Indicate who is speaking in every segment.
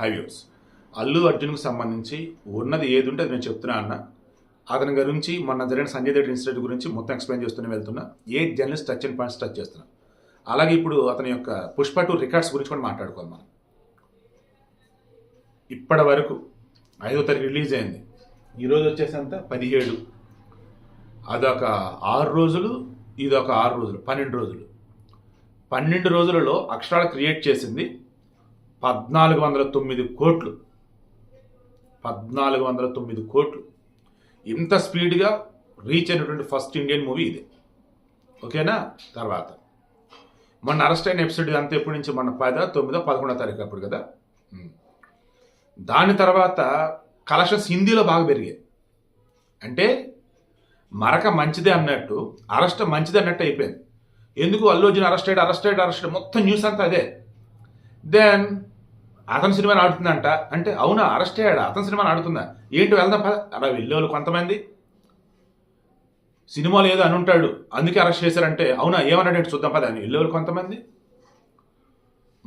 Speaker 1: హైవ్యూస్. అల్లు అర్జున్కు సంబంధించి ఉన్నది ఏది ఉంటే అది నేను చెప్తున్నా అన్న. అతని గురించి మొన్న జరిగిన సంజయ్ దేవ్ ఇన్సిడెంట్ గురించి మొత్తం ఎక్స్ప్లెయిన్ చేస్తూనే వెళ్తున్నా. ఏ journalist touch and points touch చేస్తున్నా. అలాగే ఇప్పుడు అతని యొక్క పుష్ప టూ రికార్డ్స్ గురించి కూడా మాట్లాడుకోవాలి మనం. ఇప్పటి వరకు ఐదో తారీఖు రిలీజ్ అయింది. ఈరోజు వచ్చేసంత పదిహేడు. అదొక ఆరు రోజులు ఇదొక ఆరు రోజులు పన్నెండు రోజులు. పన్నెండు రోజులలో అక్షరాలు క్రియేట్ చేసింది పద్నాలుగు వందల తొమ్మిది కోట్లు. పద్నాలుగు వందల తొమ్మిది కోట్లు. ఇంత స్పీడ్గా రీచ్ అయినటువంటి ఫస్ట్ ఇండియన్ మూవీ ఇది. ఓకేనా? తర్వాత. మొన్న అరెస్ట్ అయిన ఎపిసోడ్ అంతా ఎప్పటి నుంచి? మొన్న పదో తొమ్మిదో పదకొండో తారీఖు అప్పుడు కదా? దాని తర్వాత కలెక్షన్స్ హిందీలో బాగా పెరిగాయి. అంటే మరక మంచిదే అన్నట్టు అరెస్ట్ మంచిదే అన్నట్టు అయిపోయింది. ఎందుకు? అల్లు అర్జున్ అరెస్ట్ అయ్యాడు అరెస్ట్ అయ్యాడు అరెస్ట్ మొత్తం న్యూస్ అంతా అదే. దెన్ అతని సినిమాని ఆడుతుందంట. అంటే అవునా అరెస్ట్ అయ్యాడు? అతని సినిమాని ఆడుతుందా? ఏంటి వెళ్దాం పద. అలా వెళ్ళేవాళ్ళు కొంతమంది. సినిమాలు ఏదో అని ఉంటాడు. అందుకే అరెస్ట్ చేశారంటే అవునా ఏమన్నాడు ఏంటి చూద్దాం పద అని వెళ్ళేవాళ్ళు కొంతమంది.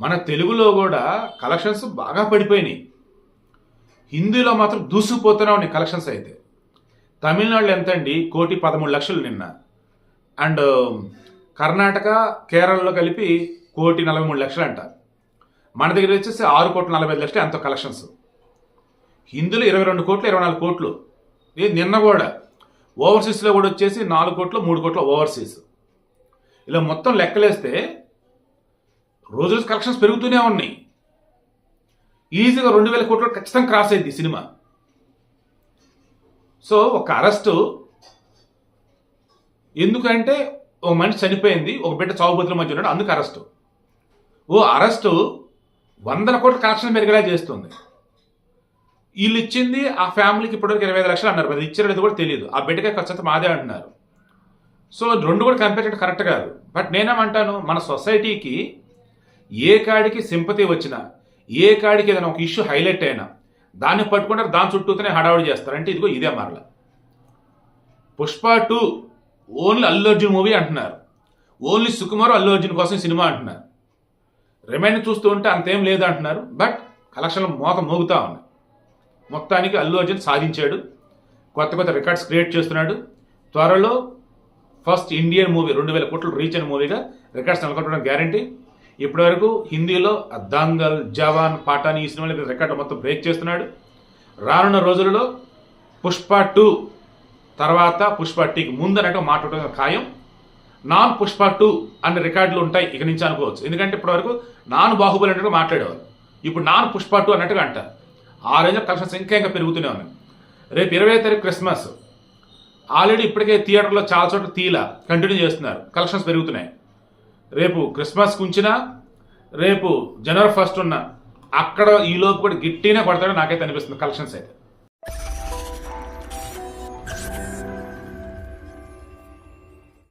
Speaker 1: మన తెలుగులో కూడా కలెక్షన్స్ బాగా పడిపోయినాయి. హిందీలో మాత్రం దూసుకుపోతూనే ఉన్నాయి కలెక్షన్స్ అయితే. తమిళనాడులో ఎంత అండి? కోటి పదమూడు లక్షలు నిన్న. అండ్ కర్ణాటక కేరళలో కలిపి కోటి నలభై మూడు లక్షలు అంట మన దగ్గర వచ్చేసి ఆరు కోట్ల నలభై ఐదు లక్షలు ఎంతో కలెక్షన్స్ హిందీలో ఇరవై రెండు కోట్లు ఇరవై నాలుగు కోట్లు. నిన్న కూడా ఓవర్సీస్లో కూడా వచ్చేసి నాలుగు కోట్లు మూడు కోట్ల ఓవర్సీస్ ఇలా మొత్తం లెక్కలేస్తే రోజు రోజు కలెక్షన్స్ పెరుగుతూనే ఉన్నాయి. ఈజీగా రెండు వేల కోట్లు ఖచ్చితంగా క్రాస్ అయింది సినిమా. సో ఒక అరెస్టు ఎందుకంటే ఒక మనిషి చనిపోయింది ఒక బిడ్డ చావుబతుల మధ్య ఉన్నాడు అందుకు అరెస్టు ఓ అరెస్టు వందల కోట్ల కలెక్షన్ పెరిగేలా చేస్తుంది. వీళ్ళు ఇచ్చింది ఆ ఫ్యామిలీకి ఇప్పటివరకు ఇరవై ఐదు లక్షలు అన్నారు. మరి ఇచ్చారనేది కూడా తెలియదు. ఆ బిడ్డకే ఖర్చు అంతా మాదే అంటున్నారు. సో రెండు కూడా కంపేర్ చేయడం కరెక్ట్ కాదు. బట్ నేనేమంటాను మన సొసైటీకి ఏ కాడికి సింపతి వచ్చినా ఏ కాడికి ఏదైనా ఒక ఇష్యూ హైలైట్ అయినా దాన్ని పట్టుకుంటారు దాని చుట్టూతోనే హడావుడి చేస్తారు. అంటే ఇదిగో ఇదే మరల. Pushpa two only Allu Arjun movie అంటున్నారు. ఓన్లీ సుకుమార్ అల్లు అర్జున్ కోసం సినిమా అంటున్నారు. రిమైండ్ చూస్తూ ఉంటే అంతేం లేదంటున్నారు బట్ కలెక్షన్లు మోత మోగుతా ఉన్నాయి. మొత్తానికి అల్లు అర్జున్ సాధించాడు. కొత్త కొత్త రికార్డ్స్ క్రియేట్ చేస్తున్నాడు. త్వరలో ఫస్ట్ ఇండియన్ మూవీ రెండు వేల కోట్లు రీచ్ అయిన మూవీగా రికార్డ్స్ నెలకొట్టడం గ్యారంటీ. ఇప్పటివరకు హిందీలో దంగల్ జవాన్ పాఠాని ఈ సినిమాలు రికార్డు మొత్తం బ్రేక్ చేస్తున్నాడు. రానున్న రోజులలో పుష్ప టూ తర్వాత పుష్ప టీకి ముందనట్టు మాట్లాడటం ఖాయం. నాన్ పుష్ప టూ అనే రికార్డులు ఉంటాయి. ఇక నుంచి అనుకోవచ్చు. ఎందుకంటే ఇప్పటివరకు నాన్ బాహుబలి అన్నట్టుగా మాట్లాడేవారు. ఇప్పుడు నాన్ పుష్ప టూ అన్నట్టుగా అంటారు ఆ రేంజ్ కలెక్షన్స్ ఇంకా ఇంకా పెరుగుతూనే ఉన్నాయి రేపు ఇరవై తారీఖు క్రిస్మస్. ఆల్రెడీ ఇప్పటికే థియేటర్లో చాలా చోట్ల తీల కంటిన్యూ చేస్తున్నారు. కలెక్షన్స్ పెరుగుతున్నాయి. రేపు క్రిస్మస్ ఉంచినా రేపు జనవరి ఫస్ట్ ఉన్న అక్కడ ఈ కూడా గిట్టినే పడతాడో నాకైతే అనిపిస్తుంది కలెక్షన్స్ అయితే.